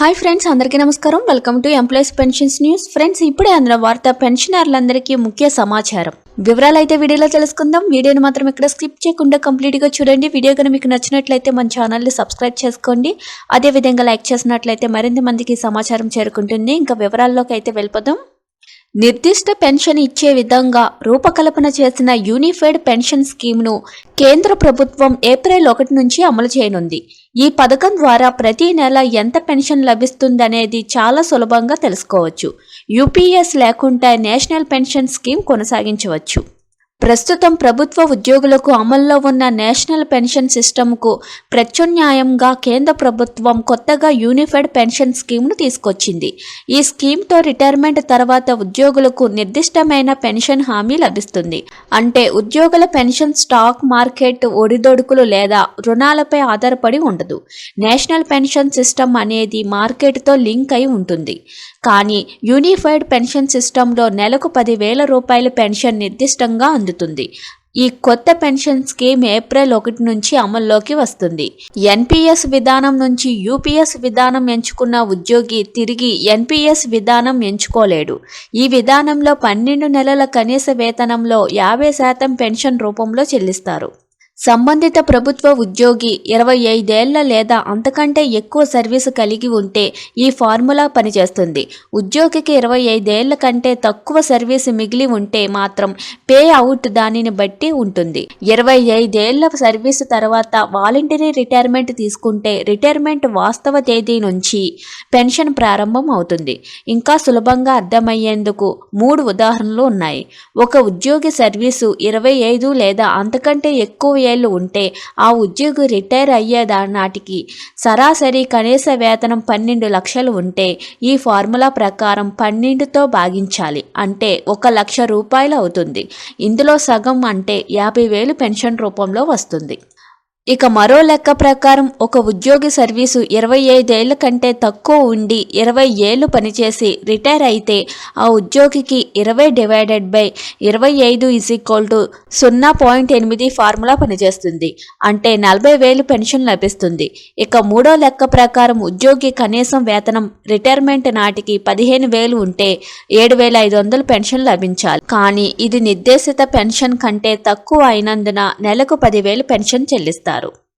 Hi friends అందరికీ నమస్కారం. Welcome to employees pensions news. Friends ఇప్పుడే అందిన వార్త పెన్షనర్లందరికీ ముఖ్య సమాచారం. వివరాలు అయితే వీడియోలో తెలుసుకుందాం. వీడియోని మాత్రం ఇక్కడ స్కిప్ చేయకుండా కంప్లీట్గా చూడండి. వీడియో కనుక మీకు నచ్చినట్లయితే మన ఛానల్ని సబ్స్క్రైబ్ చేసుకోండి. అదేవిధంగా లైక్ చేసినట్లయితే మరింత మందికి సమాచారం చేరుకుంటుంది. ఇంకా వివరాల్లోకి అయితే వెళ్ళిపోదాం. నిర్దిష్ట పెన్షన్ ఇచ్చే విధంగా రూపకల్పన చేసిన యూనిఫైడ్ పెన్షన్ స్కీమ్ను కేంద్ర ప్రభుత్వం ఏప్రిల్ ఒకటి నుంచి అమలు చేయనుంది. ఈ పథకం ద్వారా ప్రతి నెల ఎంత పెన్షన్ లభిస్తుందనేది చాలా సులభంగా తెలుసుకోవచ్చు. యూపీఎస్ లేకుండా నేషనల్ పెన్షన్ స్కీమ్ కొనసాగించవచ్చు. ప్రస్తుతం ప్రభుత్వ ఉద్యోగులకు అమల్లో ఉన్న నేషనల్ పెన్షన్ సిస్టమ్కు ప్రత్యామ్నాయంగా కేంద్ర ప్రభుత్వం కొత్తగా యూనిఫైడ్ పెన్షన్ స్కీమ్ను తీసుకొచ్చింది. ఈ స్కీమ్తో రిటైర్మెంట్ తర్వాత ఉద్యోగులకు నిర్దిష్టమైన పెన్షన్ హామీ లభిస్తుంది. అంటే ఉద్యోగుల పెన్షన్ స్టాక్ మార్కెట్ ఒడిదొడుకులు లేదా రుణాలపై ఆధారపడి ఉండదు. నేషనల్ పెన్షన్ సిస్టమ్ అనేది మార్కెట్తో లింక్ అయి ఉంటుంది. కానీ యూనిఫైడ్ పెన్షన్ సిస్టంలో నెలకు పదివేల రూపాయల పెన్షన్ నిర్దిష్టంగా అందుతుంది. ఈ కొత్త పెన్షన్ స్కీమ్ ఏప్రిల్ ఒకటి నుంచి అమల్లోకి వస్తుంది. ఎన్పిఎస్ విధానం నుంచి యూపీఎస్ విధానం ఎంచుకున్న ఉద్యోగి తిరిగి ఎన్పిఎస్ విధానం ఎంచుకోలేడు. ఈ విధానంలో పన్నెండు నెలల కనీస వేతనంలో యాభై శాతం పెన్షన్ రూపంలో చెల్లిస్తారు. సంబంధిత ప్రభుత్వ ఉద్యోగి ఇరవై ఐదేళ్ళ లేదా అంతకంటే ఎక్కువ సర్వీసు కలిగి ఉంటే ఈ ఫార్ములా పనిచేస్తుంది. ఉద్యోగికి ఇరవై ఐదేళ్ళ కంటే తక్కువ సర్వీసు మిగిలి ఉంటే మాత్రం పే అవుట్ దానిని బట్టి ఉంటుంది. ఇరవై ఐదేళ్ళ సర్వీసు తర్వాత వాలంటరీ రిటైర్మెంట్ తీసుకుంటే రిటైర్మెంట్ వాస్తవ తేదీ నుంచి పెన్షన్ ప్రారంభం అవుతుంది. ఇంకా సులభంగా అర్థమయ్యేందుకు మూడు ఉదాహరణలు ఉన్నాయి. ఒక ఉద్యోగి సర్వీసు ఇరవై ఐదు లేదా అంతకంటే ఎక్కువ ఏళ్ళు ఉంటే ఆ ఉద్యోగి రిటైర్ అయ్యేదా నాటికి? సరాసరి కనీస వేతనం పన్నెండు లక్షలు ఉంటే ఈ ఫార్ములా ప్రకారం పన్నెండుతో భాగించాలి. అంటే ఒక లక్ష రూపాయలు అవుతుంది. ఇందులో సగం అంటే యాభై వేలు పెన్షన్ రూపంలో వస్తుంది. ఇక మరో లెక్క ప్రకారం ఒక ఉద్యోగి సర్వీసు ఇరవై ఐదేళ్ళ కంటే తక్కువ ఉండి ఇరవై ఏళ్ళు పనిచేసి రిటైర్ అయితే ఆ ఉద్యోగికి ఇరవై డివైడెడ్ బై ఇరవై ఐదు ఈజ్ ఈక్వల్ టు సున్నా పాయింట్ ఎనిమిది ఫార్ములా పనిచేస్తుంది. అంటే నలభై వేలు పెన్షన్ లభిస్తుంది. ఇక మూడో లెక్క ప్రకారం ఉద్యోగి కనీసం వేతనం రిటైర్మెంట్ నాటికి పదిహేను వేలు ఉంటే ఏడు వేల ఐదు వందలు పెన్షన్ లభించాలి. కానీ ఇది నిర్దేశిత పెన్షన్ కంటే తక్కువ అయినందున నెలకు పదివేలు పెన్షన్ చెల్లిస్తారు. తెలిపారు